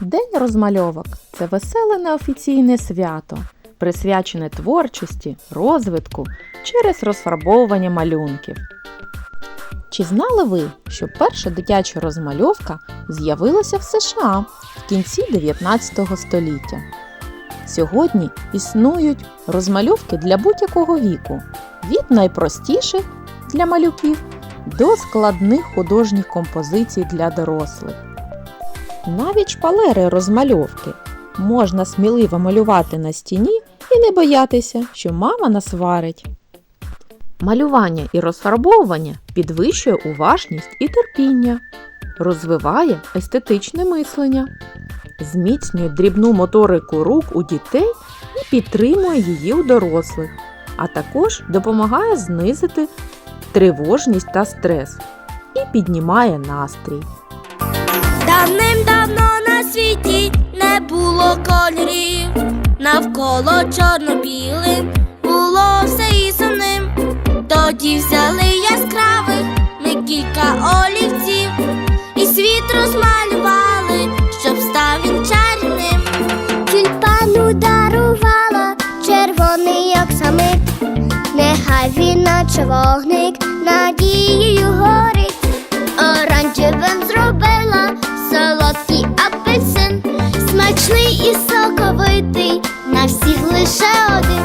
День розмальовок це веселе неофіційне свято, присвячене творчості, розвитку через розфарбовування малюнків. Чи знали ви, що перша дитяча розмальовка з'явилася в США в кінці 19 століття? Сьогодні існують розмальовки для будь-якого віку, від найпростіших для малюків до складних художніх композицій для дорослих. Навіть шпалери розмальовки можна сміливо малювати на стіні і не боятися, що мама насварить. Малювання і розфарбовування підвищує уважність і терпіння, розвиває естетичне мислення, зміцнює дрібну моторику рук у дітей і підтримує її у дорослих, а також допомагає знизити тривожність та стрес і піднімає настрій. Давним-давно на світі не було кольорів, навколо чорно-білим було все і сумним. Тоді взяли яскравих ми кілька олівців, і світ розмалювали, щоб став він чарівним. Тюльпану дарувала червоний оксамит, нехай він наче вогник show. this